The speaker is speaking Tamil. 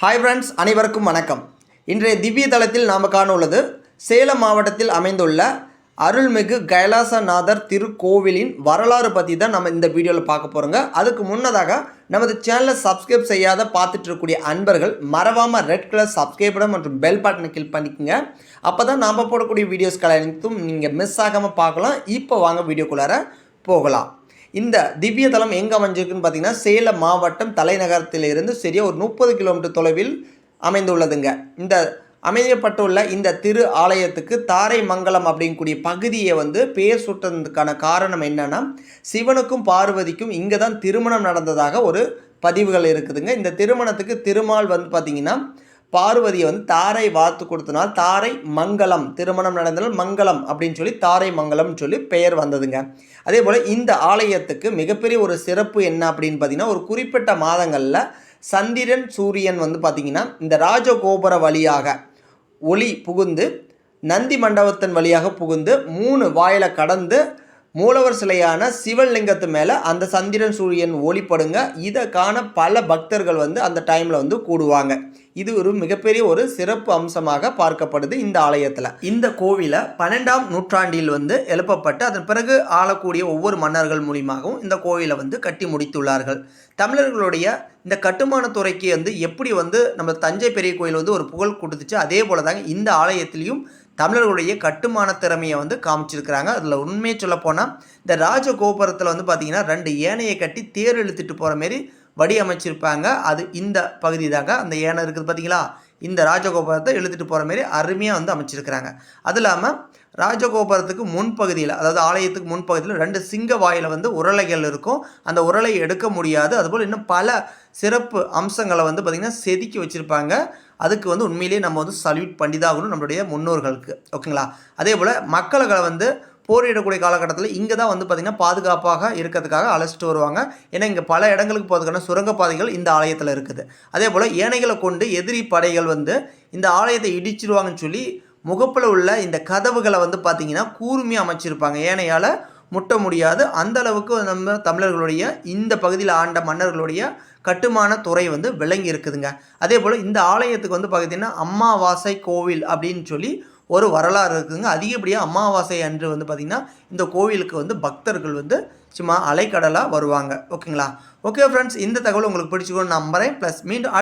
ஹாய் ஃப்ரெண்ட்ஸ் அனைவருக்கும் வணக்கம். இன்றைய திவ்ய தளத்தில் நாம் காண உள்ளது சேலம் மாவட்டத்தில் அமைந்துள்ள அருள்மிகு கைலாசநாதர் திருக்கோவிலின் வரலாறு பற்றி தான் நம்ம இந்த வீடியோவில் பார்க்க போகிறோங்க அதுக்கு முன்னதாக நமது சேனலை சப்ஸ்கிரைப் செய்யாத பார்த்துட்டு இருக்கக்கூடிய அன்பர்கள் மறவாமல் ரெட் கலர் சப்ஸ்கிரைப் மற்றும் பெல் பட்டனை கிளிக் பண்ணிக்கோங்க. அப்போ தான் நாம் போடக்கூடிய வீடியோஸ்கள் அனைத்தும் நீங்கள் மிஸ் ஆகாமல் பார்க்கலாம். இப்போ வாங்க வீடியோக்குள்ளார போகலாம். இந்த திவ்ய தலம் எங்கே அமைஞ்சிருக்குன்னு பார்த்தீங்கன்னா சேலம் மாவட்டம் தலைநகரத்திலிருந்து சரியா ஒரு முப்பது கிலோமீட்டர் தொலைவில் அமைந்துள்ளதுங்க. இந்த அமையப்பட்டுள்ள இந்த திரு ஆலயத்துக்கு தாரை மங்கலம் அப்படிங்கக்கூடிய பகுதியை வந்து பேர் சுட்டதுக்கான காரணம் என்னென்னா சிவனுக்கும் பார்வதிக்கும் இங்கே தான் திருமணம் நடந்ததாக ஒரு பதிவுகள் இருக்குதுங்க. இந்த திருமணத்துக்கு திருமால் வந்து பார்த்திங்கன்னா பார்வதியை வந்து தாரை வாத்து கொடுத்தனால் தாரை மங்கலம் திருமணம் நடந்தால் மங்கலம் அப்படின்னு சொல்லி தாரை மங்கலம்னு சொல்லி பெயர் வந்ததுங்க. அதே போல் இந்த ஆலயத்துக்கு மிகப்பெரிய ஒரு சிறப்பு என்ன அப்படின்னு பார்த்தீங்கன்னா ஒரு குறிப்பிட்ட மாதங்களில் சந்திரன் சூரியன் வந்து பார்த்திங்கன்னா இந்த ராஜகோபுர வழியாக ஒளி புகுந்து நந்தி மண்டபத்தின் வழியாக புகுந்து மூணு வாயிலை கடந்து மூலவர் சிலையான சிவலிங்கத்து மேலே அந்த சந்திரன் சூரியன் ஒளிப்படுங்க. இதை காண பல பக்தர்கள் வந்து அந்த டைமில் வந்து கூடுவாங்க. இது ஒரு மிகப்பெரிய ஒரு சிறப்பு அம்சமாக பார்க்கப்படுது இந்த ஆலயத்தில். இந்த கோவிலை பன்னெண்டாம் நூற்றாண்டில் வந்து எழுப்பப்பட்டு அதன் பிறகு ஆளக்கூடிய ஒவ்வொரு மன்னர்கள் மூலியமாகவும் இந்த கோவிலை வந்து கட்டி முடித்துள்ளார்கள். தமிழர்களுடைய இந்த கட்டுமான துறைக்கு வந்து எப்படி வந்து நம்ம தஞ்சை பெரிய கோயில் வந்து ஒரு புகழ் கொடுத்துச்சு அதே போல தாங்க இந்த ஆலயத்திலையும் தமிழர்களுடைய கட்டுமான திறமையை வந்து காமிச்சிருக்கிறாங்க. அதில் உண்மையை சொல்லப்போனால் இந்த ராஜகோபுரத்தில் வந்து பார்த்திங்கன்னா ரெண்டு ஏனையை கட்டி தேர் இழுத்துட்டு போகிற மாரி வடி அமைச்சிருப்பாங்க அது இந்த பகுதி தாங்க அந்த ஏனை இருக்குது பார்த்தீங்களா? இந்த ராஜகோபுரத்தை இழுத்துட்டு போகிற மாரி அருமையாக வந்து அமைச்சிருக்கிறாங்க. அது இல்லாமல் ராஜகோபுரத்துக்கு முன்பகுதியில் அதாவது ஆலயத்துக்கு முன்பகுதியில் ரெண்டு சிங்க வாயில் வந்து உருளைகள் இருக்கும். அந்த உருளை எடுக்க முடியாது. அதுபோல் இன்னும் பல சிறப்பு அம்சங்களை வந்து பார்த்திங்கன்னா செதுக்கி வச்சுருப்பாங்க. அதுக்கு வந்து உண்மையிலேயே நம்ம வந்து சல்யூட் பண்ணி தான் ஆகணும் நம்மளுடைய முன்னோர்களுக்கு. ஓகேங்களா? அதே போல் மக்களை வந்து போரிடக்கூடிய காலகட்டத்தில் இங்கே தான் வந்து பார்த்திங்கன்னா பாதுகாப்பாக இருக்கிறதுக்காக அழைச்சிட்டு வருவாங்க. ஏன்னா இங்கே பல இடங்களுக்கு போகிறதுக்கான சுரங்கப்பாதைகள் இந்த ஆலயத்தில் இருக்குது. அதே போல் ஏனைகளை கொண்டு எதிரி படைகள் வந்து இந்த ஆலயத்தை இடிச்சிருவாங்கன்னு சொல்லி முகப்பில் உள்ள இந்த கதவுகளை வந்து பார்த்திங்கன்னா கூர்மையாக அமைச்சிருப்பாங்க. ஏனையால் முட்ட முடியாது. அந்த அளவுக்கு நம்ம தமிழர்களுடைய இந்த பகுதியில் ஆண்ட மன்னர்களுடைய கட்டுமான துறை வந்து விளங்கி இருக்குதுங்க. அதே போல் இந்த ஆலயத்துக்கு வந்து பார்த்திங்கன்னா அம்மாவாசை கோவில் அப்படின்னு சொல்லி ஒரு வரலாறு இருக்குதுங்க அதிகப்படியாக அமாவாசை அன்று வந்து பார்த்திங்கன்னா இந்த கோவிலுக்கு வந்து பக்தர்கள் வந்து சும்மா அலைக்கடலாக வருவாங்க. ஓகேங்களா? ஓகே ஃப்ரெண்ட்ஸ் இந்த தகவல் உங்களுக்கு பிடிச்சிக்கணும்னு நம்புகிறேன் ப்ளஸ் மீண்டும்